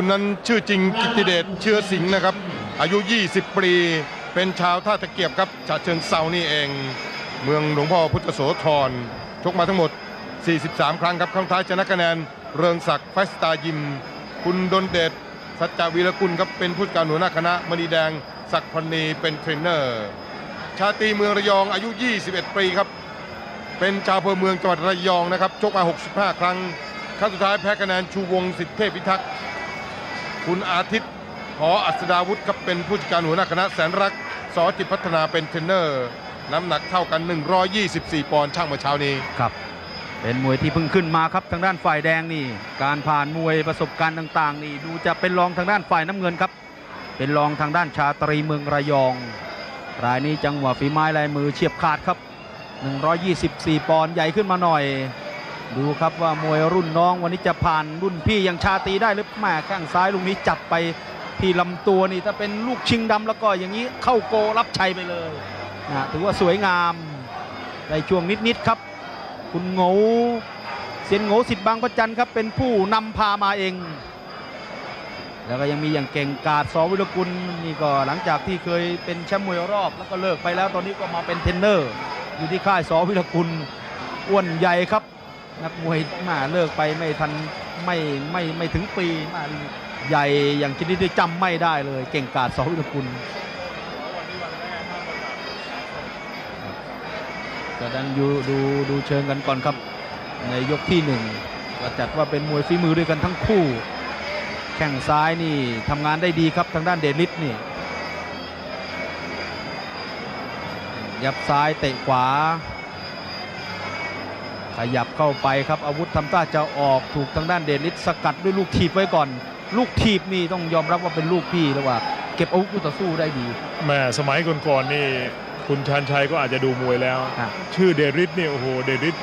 กุลนั้นชื่อจริงกิติเดชเชื้อสิงห์นะครับ อายุ 20 ปี เป็นชาวท่าตะเกียบครับฉะเชิงเซานี่เอง เมืองหลวงพ่อพุทธโสธรชกมาทั้งหมด 43 ครั้งครับครั้งท้ายชนะคะแนนเริงศักดิ์ไฟสตายิม คุณดนเดชสัจจวีรกุลครับเป็นผู้การหัวหน้าคณะมณีแดงศักดิ์พันนีเป็นเทรนเนอร์ ชาตีเมืองระยองอายุ 21 ปีครับ เป็นชาวอำเภอเมืองจังหวัดระยองนะครับชกมา 65 ครั้งครั้งสุดท้ายแพ้คะแนนชูวงศ์สิทธิเทพพิทักษ์ คุณอาทิตย์หออัศดาวุฒิครับเป็นผู้จัดการหัวหน้าคณะแสนรักสอจิตพัฒนาเป็นเทรนเนอร์ น้ำหนักเท่ากัน 124 ปอนด์ช่างเมื่อเช้านี้ครับ เป็นมวยที่เพิ่งขึ้นมาครับทางด้านฝ่ายแดงนี่ การผ่านมวยประสบการณ์ต่าง ๆ นี่ดูจะเป็นรองทางด้านฝ่ายน้ำเงินครับ เป็นรองทางด้านชาตรีเมืองระยอง รายนี้จังหวะฝีไม้ลายมือเฉียบขาดครับ 124 ปอนด์ใหญ่ขึ้นมาหน่อย ดูครับว่ามวยรุ่นน้องวันนี้จะผ่านรุ่นพี่อย่างชาตีได้หรือแม่แข้งซ้ายลูกนี้จับไปที่ลำตัวนี่ถ้าเป็นลูกชิงดำแล้วก็อย่างนี้เข้าโกรับชัยไปเลยนะถือว่าสวยงามในช่วงนิดๆครับ คุณโง่เซียนโง่สิทธิ์บางประจันครับเป็นผู้นำพามาเอง แล้วก็ยังมีอย่างเก่งกาดสอวิรกุลนี่ก็หลังจากที่เคยเป็นแชมป์มวยรอบแล้วก็เลิกไปแล้วตอนนี้ก็มาเป็นเทรนเนอร์ อยู่ที่ค่ายสอวิรกุลอ้วนใหญ่ครับ นักมวยมาเลิกไปไม่ทันไม่ไม่ไม่ถึงปีมาใหญ่อย่างชนิดที่จำไม่ได้เลย เก่งกาดสอวิรกุลก็ดันดูดูดูเชิงกันก่อนครับ ในยกที่หนึ่งก็จัดว่าเป็นมวยฝีมือด้วยกันทั้งคู่ แข้งซ้ายนี่ทำงานได้ดีครับทางด้านเดลิสนี่ ยับซ้ายเตะขวา ขยับเข้าไปครับอาวุธทำท่าจะออกถูกทางด้านเดลิสสกัดด้วยลูกถีบไว้ก่อน ลูกถีบนี่ต้องยอมรับว่าเป็นลูกพี่แล้วว่า เก็บอาวุธคู่ต่อสู้ได้ดีแม่สมัยก่อนๆนี่คุณชันชัยก็อาจจะดูมวยแล้วครับชื่อเดริสเนี่ยโอ้โหเดริส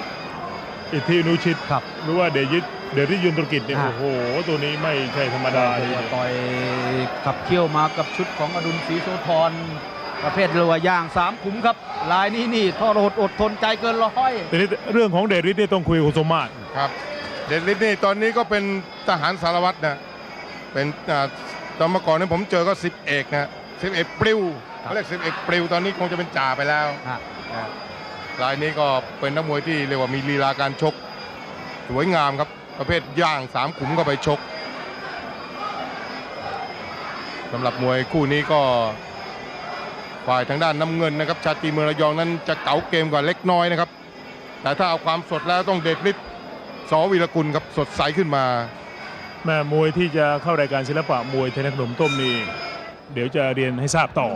อิทธินุชิตครับหรือว่าเดยิสเดริสยุนตรกิจเนี่ยอ่าโอ้โห ตัวนี้ไม่ใช่ธรรมดาเรีเลยกว่าต่อยขับเคี่ยวมากับชุดของอดุลศรีโสธร ประเภทเรือว่าย่างสามขุมครับลายนี้นี่ทรหดอดทนใจเกินร้อยทีนี้เรื่องของเดริสเนี่ยต้องคุยกับคุณสมมาตรครับ เดชฤทธิ์นี่ตอนนี้ก็เป็นทหารสารวัตรนะเป็นอ่าตอนเมื่อก่อนนี้ผมเจอก็สิบเอกนะสิบเอกปลิวครับเขาเรียกสิบเอกปลิวตอนนี้คงจะเป็นจ่าไปแล้วฮะนะรายนี้ก็เป็นนักมวยที่เรียกว่ามีลีลาการชก สวยงามครับประเภทย่างสามขุมก็ไปชกสำหรับมวยคู่นี้ก็ ฝ่ายทางด้านน้ำเงินนะครับ ชาตรีเมืองระยองนั้นจะเก๋าเกมกว่าเล็กน้อยนะครับ แต่ถ้าเอาความสดแล้วต้องเดชฤทธิ์สอวีรกุลครับสดใสขึ้นมาแม่มวยที่จะเข้ารายการศิลปะมวยเทนขนมต้มนี่เดี๋ยวจะเรียนให้ทราบต่อ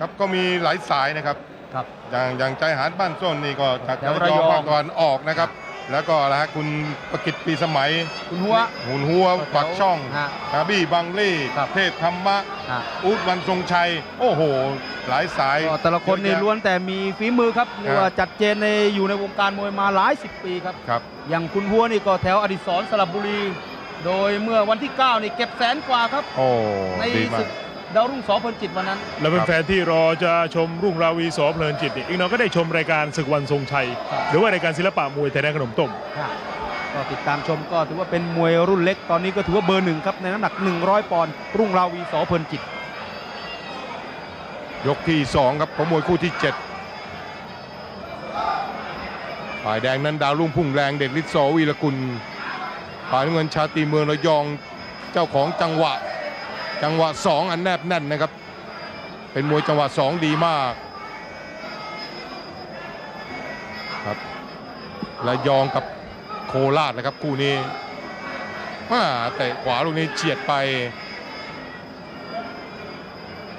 ครับก็มีหลายสายนะครับครับอย่างอย่างใจหารบ้านส้นนี่ก็จากแถวระยองระยองภาคตะวันออกนะครับ แล้วก็อะไรฮะคุณประกิตปีสมัย คุณหัว หุนหัวปักช่องฮะคาบี้บังลี่ครับ เทพธรรมะฮะอูดวันทรงชัย โอ้โห หลายสายก็แต่ละคนนี่เยอะแยะล้วนแต่มีฝีมือครับเรียกว่าครับจัดเจนในอยู่ในวงการมวยมาหลายสิบปีครับ ครับ อย่างคุณหัวนี่ก็แถวอดิศรสระบุรี โดยเมื่อวันที่ 9 นี่เก็บแสนกว่าครับ โอ้ในดีมาศึกก ดาวรุ่งสอพลจิตวันนั้น แล้วเป็นครับแฟนที่รอจะชมรุ่งราวีสอเพลินจิตเนี่ยอีกหน่อยก็ได้ชมรายการศึกวันทรงชัย ครับ หรือว่ารายการศิลปะมวยไทยแดนขนมต้มก็ติดตามชมก็ถือว่าเป็นมวยรุ่นเล็กตอนนี้ก็ถือว่าเบอร์หนึ่งครับในน้ำหนัก 100 ปอนด์รุ่งราวีสอเพลินจิต ยกที่สองครับของมวยคู่ที่เจ็ดฝ่ายแดงนั้นดาวรุ่งพุ่งแรงเด็ดฤทธิ์สอวีรกุลฝ่ายน้ำเงินชาตรีเมืองระยองเจ้าของจังหวะ จังหวะสองอันแนบแน่นนะครับ เป็นมวยจังหวะสองดีมากครับระยองกับโคราชนะครับคู่นี้มาเตะขวาลูกนี้เฉียดไป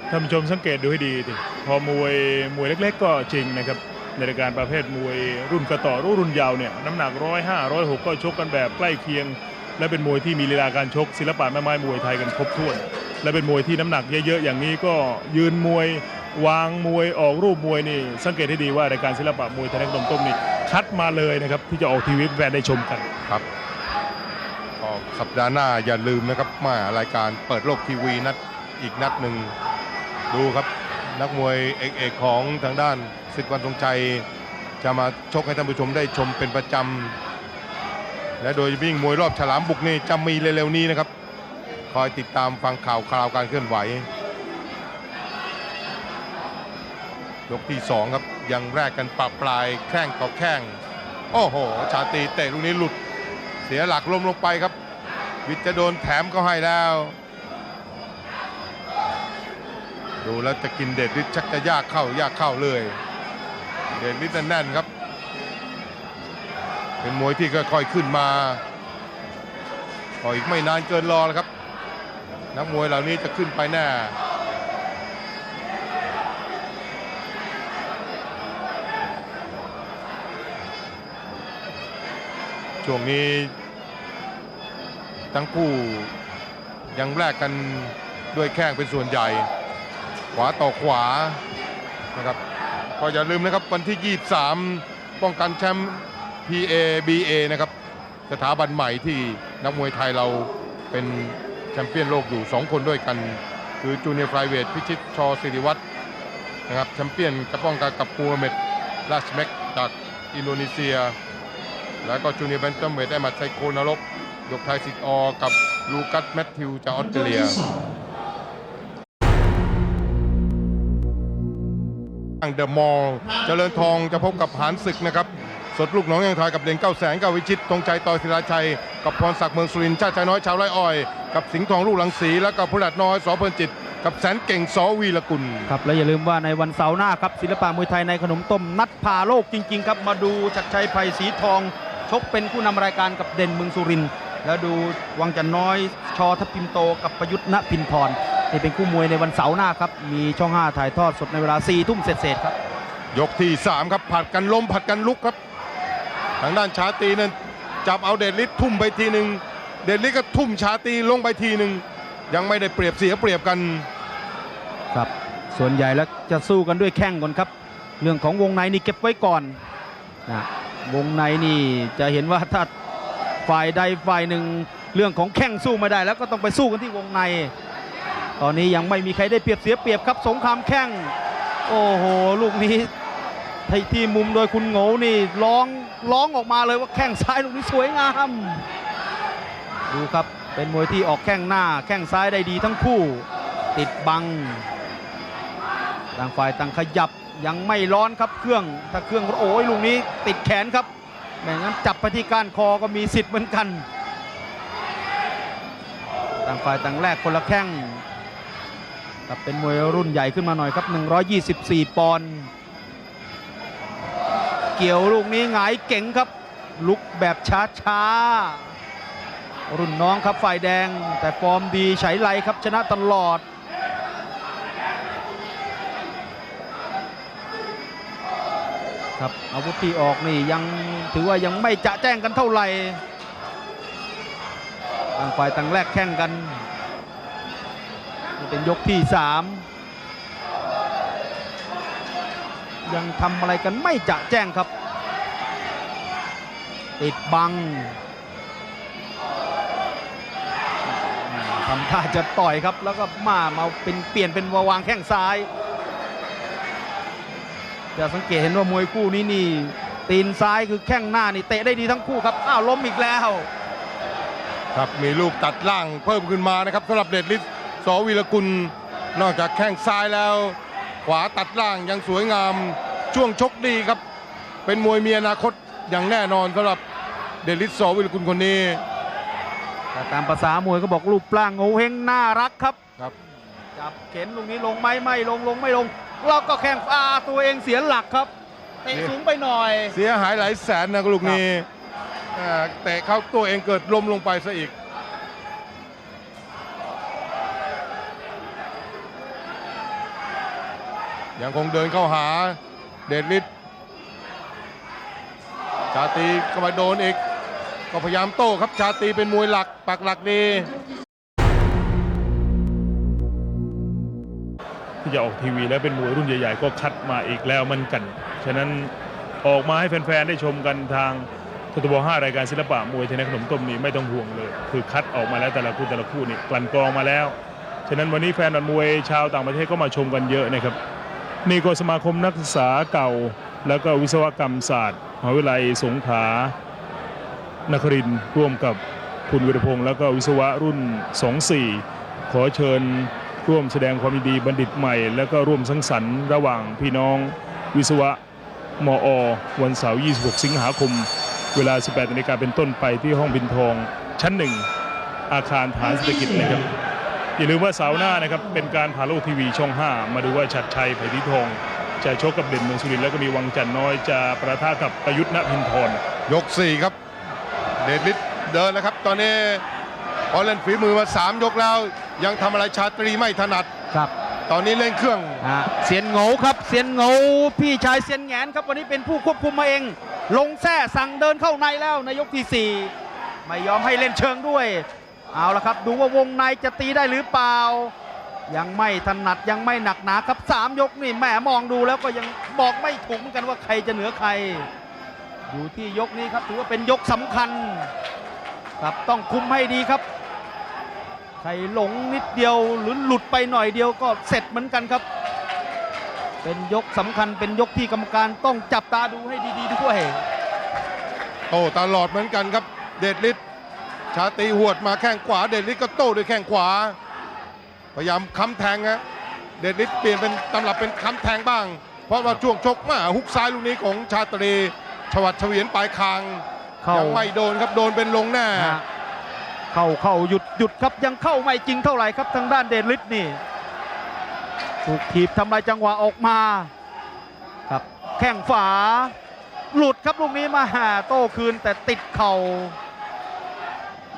ท่านผู้ชมสังเกตดูให้ดีดิพอมวยมวยเล็ก ๆ ก็จริงนะครับในรายการประเภทมวยรุ่นกระต่อรุ่นรุ่นยาวเนี่ยน้ำหนักร้อยห้าร้อยหกก็ชกกันแบบใกล้เคียง และเป็นมวยที่มีลีลาการชกศิลปะแม่ไม้มวยไทยกันครบถ้วน และเป็นมวยที่น้ำหนักเยอะๆอย่างนี้ก็ยืนมวยวางมวยออกรูปมวยนี่สังเกตให้ดีว่ารายการศิลปะมวยไทยแดนขนมต้มนี่คัดมาเลยนะครับที่จะออกทีวีแฟนได้ชมกันครับก็สัปดาห์หน้าอย่าลืมนะครับมารายการเปิดโลกทีวีนัดอีกนัดหนึ่งดูครับนักมวยเอกเอกของทางด้านศึกวันทรงชัย จะมาชกให้ท่านผู้ชมได้ชมเป็นประจำและโดยวิ่งมวยรอบฉลามบุกนี่จะมีเร็วๆนี้นะครับ คอยติดตามฟังข่าวคราวการเคลื่อนไหวยกที่สองครับยังแรกกันปรับปลายแข้งต่อแข้ง โอ้โห ชาตีเตะลูกนี้หลุด เสียหลักล้มลงไปครับ วิทย์จะโดนแถมก็ให้แล้ว ดูแล้วจะกินเดชฤทธิ์ชักจะยากเข้ายากเข้าเลย เดชฤทธิ์แน่นครับ เป็นมวยที่ค่อยๆขึ้นมาก็อีกไม่นานเกินรอแล้วครับ นักมวยเหล่านี้จะขึ้นไปแน่ช่วงนี้ ทั้งคู่ยังแลกกันด้วยแข้งเป็นส่วนใหญ่ ขวาต่อขวานะครับก็อย่าลืมนะครับวันที่ 23 ป้องกันแชมป์ PABA นะครับ สถาบันใหม่ที่นักมวยไทยเราเป็น แชมเปี้ยนโลกอยู่ 2 คนด้วยกัน คือจูเนียร์ไฟเวทพิชิตชอสิริวัตรนะครับแชมเปี้ยนจะป้องกันกับปูเมตราชเมกจากอินโดนีเซีย แล้วก็จูเนียร์แบนตัมเวทได้มาไซโคนรกยกไทยสิทธิ์อกับลูกัสแมทธิวจากออสเตรเลียทางเดอะมอลล์เจริญทองจะพบกับหานศึกนะครับ สดลูกน้องยังทายกับเด่นเก้าแสนก้าวิชิตธงชัยต่อศิลาชัย กับพรศักดิ์เมืองสุรินทร์ชาติชายน้อยชาวไร่อ้อย กับสิงห์ทองลูกหลังสีแล้วก็พุรัดน้อยสอเพลินจิต กับแสนเก่งสอวีรกุลครับและอย่าลืมว่าในวันเสาร์หน้าครับศิลปะมวยไทยในขนมต้มนัดพาโลกจริง ๆ ครับมาดูชัดชัยไผ่สีทอง ชกเป็นผู้นำรายการกับเด่นเมืองสุรินทร์แล้วดูวังจันทร์น้อยชอทัพพิมโตกับประยุทธ์ณพินพรนี่เป็นคู่มวยในวันเสาร์หน้าครับมีช่อง 5 ถ่ายทอดสดในเวลา4ทุ่มเศษๆครับยกที่ 3 ครับผัดกันล้มผัดกันลุกครับ ทางด้านชาตรีนั้นจับเอาเดชฤทธิ์ทุ่มไปทีหนึ่ง เดชฤทธิ์ก็ทุ่มชาตีลงไปทีหนึ่งยังไม่ได้เปรียบเสียเปรียบกัน ครับ ส่วนใหญ่แล้วจะสู้กันด้วยแข้งก่อนครับ เรื่องของวงในนี่เก็บไว้ก่อนนะวงในนี่จะเห็นว่าถ้าฝ่ายใดฝ่ายหนึ่งเรื่องของแข้งสู้ไม่ได้ แล้วก็ต้องไปสู้กันที่วงใน ตอนนี้ยังไม่มีใครได้เปรียบเสียเปรียบครับ สงครามแข้งโอ้โหลูกนี้ที่ที่มุมโดยคุณโง่นี่ร้องร้องออกมาเลยว่าแข้งซ้ายลูกนี้สวยงาม ดูครับเป็นมวยที่ออกแข้งหน้าแข้งซ้ายได้ดีทั้งคู่ ติดบัง ต่างฝ่ายต่างขยับยังไม่ร้อนครับเครื่องถ้าเครื่องโอ้ยลูกนี้ติดแขนครับไม่งั้นจับไปที่ก้านคอก็มีสิทธิ์เหมือนกัน ต่างฝ่ายต่างแลกคนละแข้งครับเป็นมวยรุ่นใหญ่ขึ้นมาหน่อยครับ 124 ปอนด์เกี่ยวลูกนี้หงายเก๋งครับ ลุกแบบช้าๆ รุ่นน้องครับฝ่ายแดง แต่ฟอร์มดีไฉไลครับชนะตลอด ครับอาวุธที่ออกนี่ยังถือว่ายังไม่จะแจ้งกันเท่าไหร่ต่างฝ่ายต่างแลกแข่งกันเป็นยกที่สามยังทำอะไรกันไม่จะแจ้งครับ ติดบัง ทำท่าจะต่อยครับ แล้วก็มามาเป็นเปลี่ยนเป็นวางแข้งซ้าย จะสังเกตเห็นว่ามวยคู่นี้นี่ ตีนซ้ายคือแข้งหน้านี่เตะได้ดีทั้งคู่ครับ อ้าวล้มอีกแล้ว ครับมีลูกตัดล่างเพิ่มขึ้นมานะครับสำหรับเดชฤทธิ์สวีรกุล นอกจากแข้งซ้ายแล้ว ขวาตัดล่างยังสวยงาม ช่วงชกดีครับ เป็นมวยมีอนาคตอย่างแน่นอนสำหรับเดชฤทธิ์สวีรกุลคนนี้ แต่ตามภาษามวยก็บอกรูปร่างโงเฮงน่ารักครับครับ จับเข็นลูกนี้ลงไหมไม่ลงลงไม่ลงแล้วก็แข้งฟ้าตัวเองเสียหลักครับเตะสูงไปหน่อย เสียหายหลายแสนนะลูกนี้อ่าเตะเข้าตัวเองเกิดล้มลงไปซะอีกยังคงเดินเข้าหาเดชฤทธิ์ชาตรีก็มาโดนอีก ก็พยายามโต้ครับชาตรีเป็นมวยหลักปักหลักดีที่จะออกทีวีแล้วเป็นมวยรุ่นใหญ่ๆ ก็คัดมาอีกแล้วมันกัน ฉะนั้นออกมาให้แฟนๆ ได้ชมกันทางททบ5รายการศิลปะมวยไทยในขนมต้มนี่ไม่ต้องห่วงเลย คือคัดออกมาแล้วแต่ละคู่แต่ละคู่นี่กลั่นกรองมาแล้ว ฉะนั้นวันนี้แฟนมวยชาวต่างประเทศก็มาชมกันเยอะนะครับ นี่ก็สมาคมนักศึกษาเก่า แล้วก็วิศวกรรมศาสตร์มหาวิทยาลัยสงขลา นครินร่วมกับคุณวิรพงศ์แล้วก็วิศวะรุ่น 24 ขอเชิญร่วมแสดงความดีบัณฑิตใหม่ แล้วก็ร่วมสังสรรค์ระหว่างพี่น้องวิศวะมอ วันเสาร์ 26 สิงหาคม เวลา 18นาฬิกาเป็นต้นไปที่ห้องบินทอง ชั้นหนึ่งอาคารฐานเศรษฐกิจนะครับอย่าลืมว่าเสาร์หน้านะครับเป็นการผ่าโลกทีวีช่อง 5 มาดูว่าชัดชัยไผ่ทิทอง จะชกกับเด่นเมืองสุรินทร์แล้วก็มีวังจันทร์น้อยจะประทะกับประยุทธ์ณพินทรยก 4 ครับ เดชฤทธิ์เดินแล้วครับ ตอนนี้พอเล่นฝีมือมา 3 ยกแล้ว ยังทำอะไรชาตรีไม่ถนัด ครับ ตอนนี้เล่นเครื่องอ่าเซียนโง่ครับเซียนโง่พี่ชายเซียนแหงนครับวันนี้เป็นผู้ควบคุมมาเอง ลงแท้สั่งเดินเข้าในแล้วในยกที่4 ไม่ยอมให้เล่นเชิงด้วย เอาละครับ ดูว่าวงในจะตีได้หรือเปล่า ยังไม่ถนัดยังไม่หนักหนาครับ 3 ยกนี่แหมมองดูแล้วก็ยังบอกไม่ถูกเหมือนกันว่าใครจะเหนือใคร อยู่ที่ยกนี้ครับถือว่าเป็นยกสำคัญครับต้องคุมให้ดีครับใครหลงนิดเดียวหรือหลุดไปหน่อยเดียวก็เสร็จเหมือนกันครับ เป็นยกสำคัญเป็นยกที่กรรมการต้องจับตาดูให้ดีๆด้วยโต้ตลอดเหมือนกันครับ เดชฤทธิ์ชาตรีหวดมาแข้งขวา เดชฤทธิ์ก็โต้ด้วยแข้งขวา พยายามค้ำแทงฮะเดชฤทธิ์เปลี่ยนเป็นตำรับเป็นค้ำแทงบ้าง เพราะว่าช่วงชกมาฮุกซ้ายลูกนี้ของชาตรี ชวัดเฉวียนปลายคางเข้ายังไม่โดนครับโดนเป็นลงแน่ฮะเข้าเข้าหยุดหยุดครับยังเข้าไม่จริงเท่าไหร่ครับทางด้านเดชฤทธิ์นี่ถูกถีบทำลายจังหวะออกมาครับแข้งฝา หลุดครับลูกนี้มาหาโต้คืนแต่ติดเข่า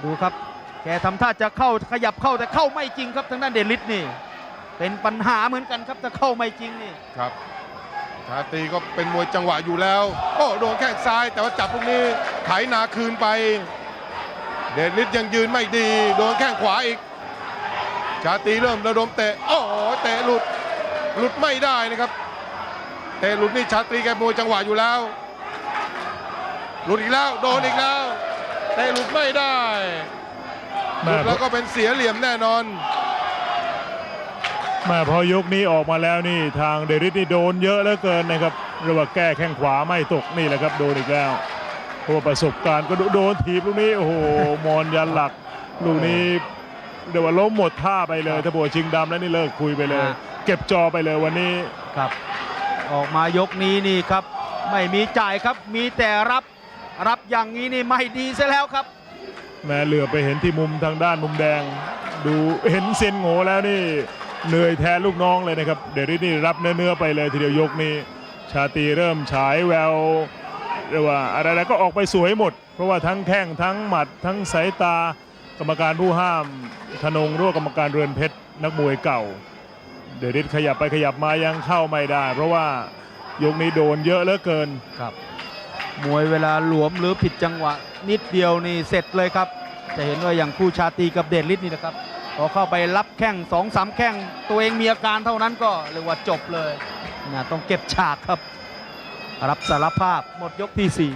ดูครับแกทำท่าจะเข้าขยับเข้าแต่เข้าไม่จริงครับทางด้านเดชฤทธิ์นี่ เป็นปัญหาเหมือนกันครับถ้าเข้าไม่จริงนี่ ครับ ชาตรีก็เป็นมวยจังหวะอยู่แล้ว โอ้โดนแข้งซ้ายแต่ว่าจับลูกนี้ไถนาคืนไป เดชฤทธิ์ยังยืนไม่ดี โดนแข้งขวาอีก ชาตรีเริ่มระดมเตะ โอ้โหเตะหลุดหลุดไม่ได้นะครับ เตะหลุดนี่ชาตรีแกมวยจังหวะอยู่แล้ว หลุดอีกแล้วโดนอีกแล้ว เตะหลุดไม่ได้หลุดแล้วก็เป็นเสียเหลี่ยมแน่นอน มาพอยกนี้ออกมาแล้วนี่ทางเดริสนี่โดนเยอะเหลือเกินนะครับเรียกว่าแก้แข้งขวาไม่ตกนี่แหละครับโดนอีกแล้วเพราะว่าประสบการณ์ก็โดนถีบลูกนี้โอ้โหมอนยันหลักลูกนี้เดี๋ยวว่าล้มหมดท่าไปเลยถ้าบัวชิงดำแล้วนี่เลิกคุยไปเลยฮะเก็บจอไปเลยวันนี้ครับ ออกมายกนี้นี่ครับ ไม่มีจ่ายครับมีแต่รับรับอย่างนี้นี่ไม่ดีซะแล้วครับ แม้เหลือไปเห็นที่มุมทางด้านมุมแดง ดูเห็นเซยนโง่แล้วนี่ เหนื่อยแทนลูกน้องเลยนะครับ เดริสนี่รับเนื้อๆไปเลยทีเดียวยกนี้ ชาตีเริ่มฉายแววเรียกว่าอะไรๆก็ออกไปสวยหมด เพราะว่าทั้งแข้งทั้งหมัด ทั้งสายตากรรมการผู้ห้ามธนงร่วกรรมการเรือนเพชรนักมวยเก่า เดริสขยับไปขยับมายังเข้าไม่ได้ เพราะว่ายกนี้โดนเยอะเหลือเกินครับมวยเวลาหลวมหรือผิดจังหวะนิดเดียวนี่เสร็จเลยครับ จะเห็นว่าอย่างคู่ชาตีกับเดชฤทธิ์นี่นะครับ พอเข้าไปรับแข้งสองสามแข้งตัวเองมีอาการเท่านั้นก็เรียกว่าจบเลยนะต้องเก็บฉากครับ รับสารภาพหมดยกที่สี่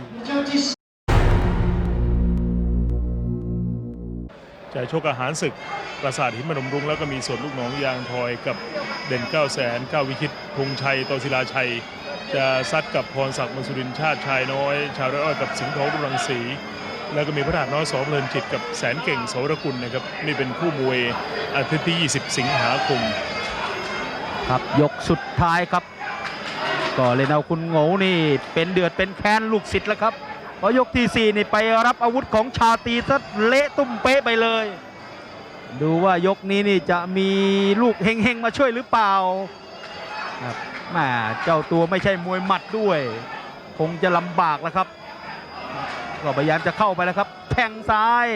จะชกอาหารศึกปราสาทหินมนมรุ้งแล้วก็มีส่วนลูกน้องยางทอยกับเด่น9 0 0แสน9วิคิตพงชัยตศิลาชัย จะซัดกับพรศักดิ์มสุรินชาติชายน้อย ชาวไร่อ้อยกับสิงห์ทองรุ่งรังสี แล้วก็มีพระธาตุน้อยสอเพลินจิตกับแสนเก่งโสรกุลนะครับนี่เป็นคู่มวยอาทิตย์ที่ 20 สิงหาคมครับยกสุดท้ายครับ ก็เล่นเอาคุณโง่นี่เป็นเดือดเป็นแค้นลูกศิษย์แล้วครับเพราะยกที่สี่นี่ไปรับอาวุธของชาตีซะเละตุ้มเป๊ะไปเลย ดูว่ายกนี้นี่จะมีลูกเฮงๆมาช่วยหรือเปล่าครับแหมเจ้าตัวไม่ใช่มวยหมัดด้วย คงจะลำบากแล้วครับ ก็พยายามจะเข้าไปแล้วครับ แทงซ้าย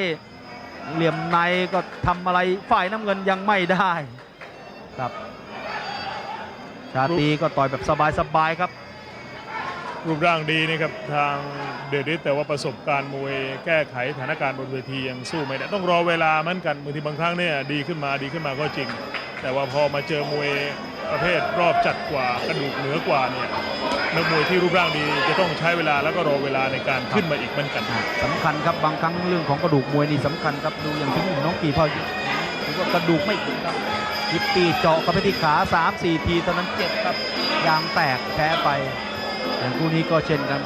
เหลี่ยมในก็ทำอะไรฝ่ายน้ำเงินยังไม่ได้ครับชาตีก็ต่อยแบบสบายๆครับ รูปร่างดีนะครับทางเดริสแต่ว่าประสบการณ์มวยแก้ไขสถานการณ์บนเวทียังสู้ไม่ได้ต้องรอเวลาเหมือนกันบางทีบางครั้งเนี่ยดีขึ้นมาดีขึ้นมาก็จริง แต่ว่าพอมาเจอมวย ประเภทรอบจัดกว่ากระดูกเหนือกว่าเนี่ยนักมวยที่รูปร่างดีจะต้องใช้เวลาแล้วก็รอเวลาในการขึ้นมาอีกเหมือนกันสำคัญครับบางครั้งเรื่องของกระดูกมวยนี่สำคัญครับดูอย่างที่น้องกีพอถือว่ากระดูกไม่ถึงครับยิปปีเจาะเข้าไปที่ขา3 4ทีตอนนั้นเจ็บครับยางแตกแพ้ไป อย่างคู่นี้ก็เช่นกัน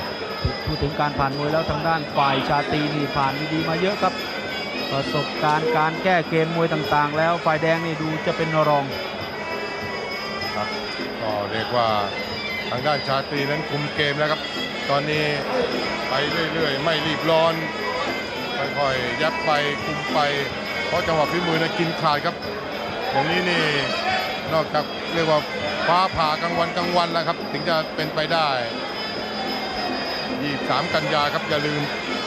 พูดถึงการผ่านมวยแล้วทางด้านฝ่ายชาตีนี่ผ่านดีมาเยอะครับประสบการณ์การแก้เกมมวยต่างๆ แล้วฝ่ายแดงนี่ดูจะเป็นรอง ครับก็เรียกว่าทางด้านชาตรีนั้นคุมเกมแล้วครับ ตอนนี้ไปเรื่อยๆ ไม่รีบร้อนค่อยๆยัดไปคุมไป เพราะจังหวะฝีมือนั้นกินขาดครับอย่างนี้นี่นอกจากเรียกว่าฟ้าผ่ากลางวันกลางวันแล้วครับ ถึงจะเป็นไปได้ 23 กันยาครับ อย่าลืม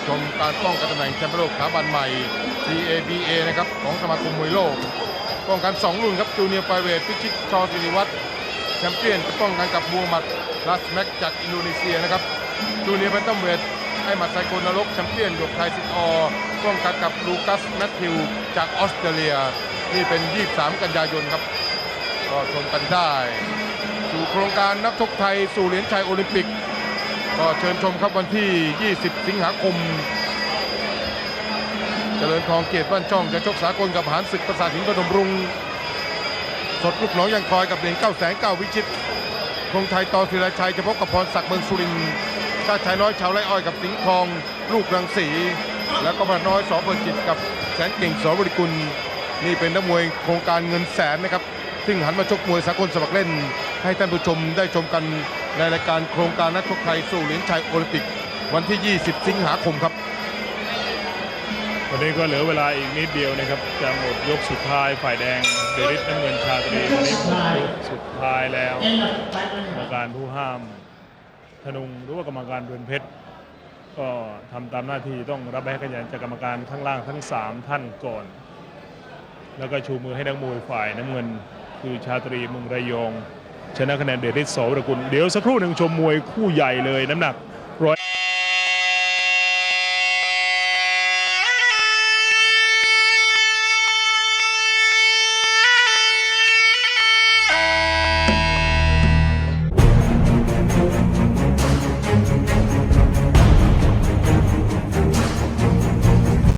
ชมการป้องกันตำแหน่งแชมป์โลกสถาบันใหม่ TABA นะครับ ของสมาคมมวยโลก ป้องกัน 2 รุ่นครับจูเนียร์ไฟเวทพิชิตชอศิริวัตรแชมเปี้ยนจะป้องกันกับมูฮัมหมัดลาสแม็กจากอินโดนีเซียนะครับจูเนียร์แบนตัมเวทไอหมัดไซโคนนรกแชมเปี้ยนหยกไทยซิตออป้องกันกับลูกัสแมทธิวจากออสเตรเลีย นี่เป็น 23 กันยายนครับ ก็ชมกันได้ สู่โครงการนักชกไทยสู่เหรียญชัยโอลิมปิก ก็เชิญชมครับวันที่ 20 สิงหาคม เจริญทองเกียรติบ้านช่องจะชกสากลกับหานศึกประสาทหินพนมรุง สดลูกหน้องยังคอยกับเหรียญเก้าแสนเก้าวิชิตธงไทยต่อศิลาชัยจะพบกับพรศักดิ์เมืองสุรินทร์ชาติชายน้อยชาวไร่อ้อยกับสิงห์ทอง ลูกรังสี แล้วก็พระน้อยสอเปิดจิตกับแสนเก่งสอบริกุล นี่เป็นนักมวยโครงการเงินแสนนะครับ ซึ่งหันมาชกมวยสากลสมัครเล่น ให้ท่านผู้ชมได้ชมกันในรายการโครงการนักชกไทยสู่เหรียญชัยโอลิมปิก วันที่ 20 สิงหาคมครับ วันนี้ก็เหลือเวลาอีกนิดเดียวนะครับ จะหมดยกสุดท้ายฝ่ายแดงเดริสน้ำเงินชาตรีวันนี้หมดยกสุดท้ายแล้วกรรมการผู้ห้ามธนุงหรือว่ากรรมการเรือนเพชรก็ทำตามหน้าที่ต้องรับใบให้คะแนนจากกรรมการข้างล่างทั้ง 3 ท่านก่อน แล้วก็ชูมือให้นักมวยฝ่ายน้ำเงิน คือชาตรีมุงระยองชนะคะแนนเดริสโสวรกุลเดี๋ยวสักครู่หนึ่งชมมวยคู่ใหญ่เลยน้ำหนัก